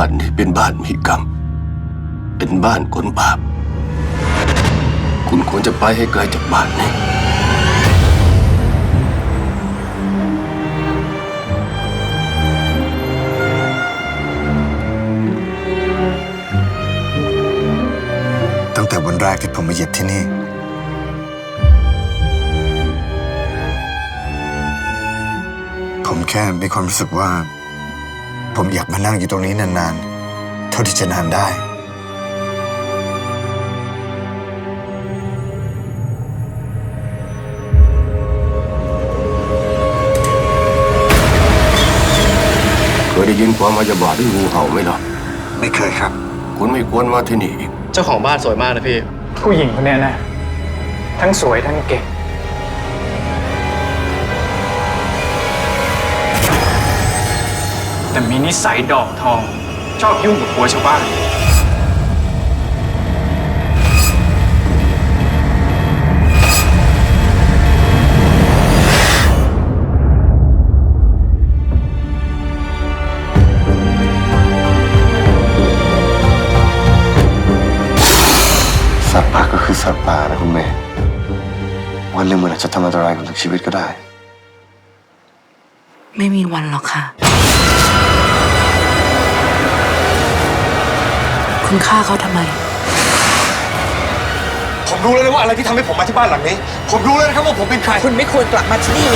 บ้านนี้เป็นบ้านมีกรรม เป็นบ้านคนบาป คุณควรจะไปให้ไกลจากบ้านนี้ ตั้งแต่วันแรกที่ผมมาเหยียบที่นี่ ผมแค่มีความรู้สึกว่า ผมอยากมานั่งอยู่ตรงนี้นานๆ เท่าที่จะนานได้ เคยได้ยินความอาญาบาทด้วยงูเห่าไหมล่ะ ไม่เคยครับ คุณไม่ควรมาที่นี่อีก เจ้าของบ้านสวยมากนะพี่ ผู้หญิงคนเนี้ยนะ ทั้งสวยทั้งเก่ง แต่มีนิสัยดอกทอง ชอบยุ่งกับผัวชาวบ้าน สัตว์ป่าก็คือสัตว์ป่านะคุณเมย์วันหนึ่งมันอาจจะทำอันตรายกับถึงชีวิตก็ได้ ไม่มีวันหรอกค่ะ คุณฆ่าเขาทำไม ผมรู้แล้วนะว่าอะไรที่ทำให้ผมมาที่บ้านหลังนี้ ผมรู้แล้วนะครับว่าผมเป็นใคร คุณไม่ควรกลับมาที่นี่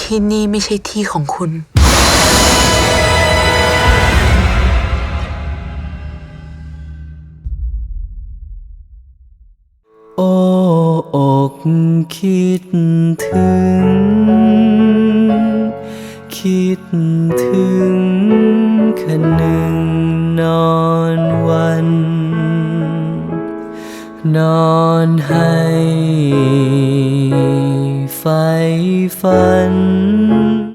ที่นี่ไม่ใช่ที่ของคุณ โอ้อกคิดถึง คิดถึงคืนหนึ่ง นอนให้ไฟฝัน